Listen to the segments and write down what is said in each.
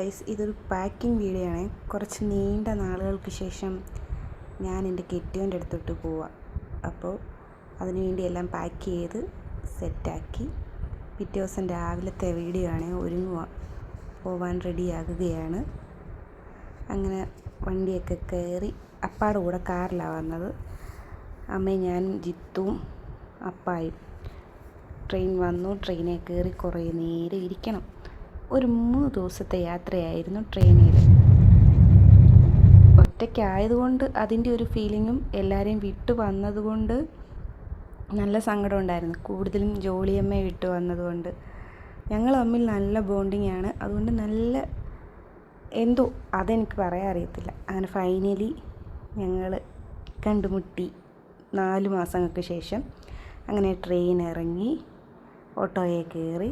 Guys ഇതൊരു packing video ആണ് കുറച്ച് നീണ്ട നാളുകൾക്ക് ശേഷം ഞാൻ എന്റെ കെട്ടിയോന്റെ അടുത്തോട്ട് പോവാം. അപ്പോൾ അതിനുവേണ്ടി എല്ലാം പാക്ക് ചെയ്ത് സെറ്റാക്കി പിറ്റേ ദിവസം രാവിലത്തെ വീഡിയോ ആണ് ഒരുങ്ങുക പോവാൻ റെഡിയാകുകയാണ് അങ്ങനെ വണ്ടിയൊക്കെ കയറി അപ്പാടെ കൂടെ കാറിലാണ് വന്നത്. അമ്മയും ഞാൻ ജിത്തും അപ്പായും. ട്രെയിൻ വന്നു. ട്രെയിനിൽ കയറി കുറേ നേരം ഇരിക്കണം. ഒരു മൂന്ന് ദിവസത്തെ യാത്രയായിരുന്നു ട്രെയിനിൽ. ഒറ്റയ്ക്കായതുകൊണ്ട് അതിന്റെ ഒരു ഫീലിങ്ങും എല്ലാവരെയും വിട്ടു വന്നതുകൊണ്ട് നല്ല സങ്കടം ഉണ്ടായിരുന്നു കൂടുതലും ജോളിയമ്മയെ വിട്ടു വന്നതുകൊണ്ട്. ഞങ്ങൾ തമ്മിൽ നല്ല ബോണ്ടിങ് ആണ് അതുകൊണ്ട് നല്ല എന്തോ അതെനിക്ക് പറയാൻ അറിയത്തില്ല. അങ്ങനെ ഫൈനലി ഞങ്ങൾ കണ്ടുമുട്ടി നാല് മാസങ്ങൾക്ക് ശേഷം അങ്ങനെ ട്രെയിൻ ഇറങ്ങി ഓട്ടോയെ കയറി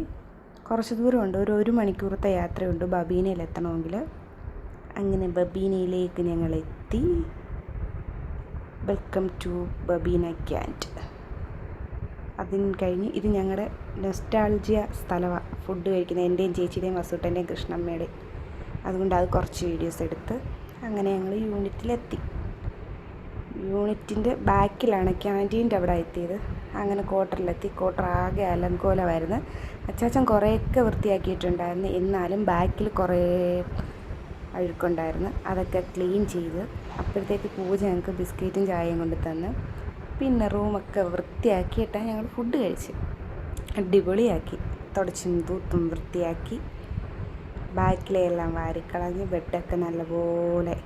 കുറച്ച് ദൂരമുണ്ട്. ഒരു ഒരു മണിക്കൂറത്തെ യാത്രയുണ്ട് ബബീനയിൽ എത്തണമെങ്കിൽ അങ്ങനെ ബബീനയിലേക്ക് ഞങ്ങൾ എത്തി വെൽക്കം ടു ബബീന ക്യാന്റ് അതിന് കഴിഞ്ഞ് ഇത് ഞങ്ങളുടെ നെസ്റ്റാൾജിയ സ്ഥലമാണ് ഫുഡ് കഴിക്കുന്ന എന്റെയും ചേച്ചിയുടെയും വസുട്ടന്റെയും കൃഷ്ണമ്മയുടെയും. അതുകൊണ്ട് അത് കുറച്ച് വീഡിയോസ് എടുത്ത് അങ്ങനെ ഞങ്ങൾ യൂണിറ്റിലെത്തി യൂണിറ്റിന്റെ ബാക്കിലാണ് ക്യാന്റീന്റെ അവിടെ എത്തിയത്. അങ്ങനെ ക്വാർട്ടറിലെത്തി. ക്വാർട്ടർ ആകെ അലങ്കോലമായിരുന്നു. അച്ചാച്ചൻ കുറേയൊക്കെ വൃത്തിയാക്കിയിട്ടുണ്ടായിരുന്നു. എന്നാലും ബാക്കിൽ കുറേ അഴുക്കുണ്ടായിരുന്നു. അതൊക്കെ ക്ലീൻ ചെയ്ത് അപ്പോഴത്തേക്ക് പൂജ ഞങ്ങൾക്ക് ബിസ്ക്കറ്റും ചായയും കൊണ്ട് തന്ന്. പിന്നെ റൂമൊക്കെ വൃത്തിയാക്കിയിട്ടാണ് ഞങ്ങൾ ഫുഡ് കഴിച്ച്. അടിപൊളിയാക്കി. തുടച്ചും തൂത്തും വൃത്തിയാക്കി. ബാക്കിലെ എല്ലാം വാരിക്കളഞ്ഞ് ബെഡൊക്കെ നല്ലപോലെ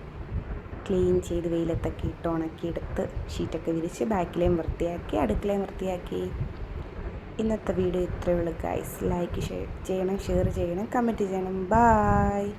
ക്ലീൻ ചെയ്ത് വെയിലത്തൊക്കെ ഇട്ട് ഉണക്കിയെടുത്ത് ഷീറ്റൊക്കെ വിരിച്ച് ബാക്കിലേയും വൃത്തിയാക്കി അടുക്കളയും വൃത്തിയാക്കി. ഇന്നത്തെ വീഡിയോ ഇത്രയേ ഉള്ളൂ ഗൈസ് ലൈക്ക് ഷെയർ ചെയ്യണം ഷെയർ ചെയ്യണം കമന്റ് ചെയ്യണം. ബായ്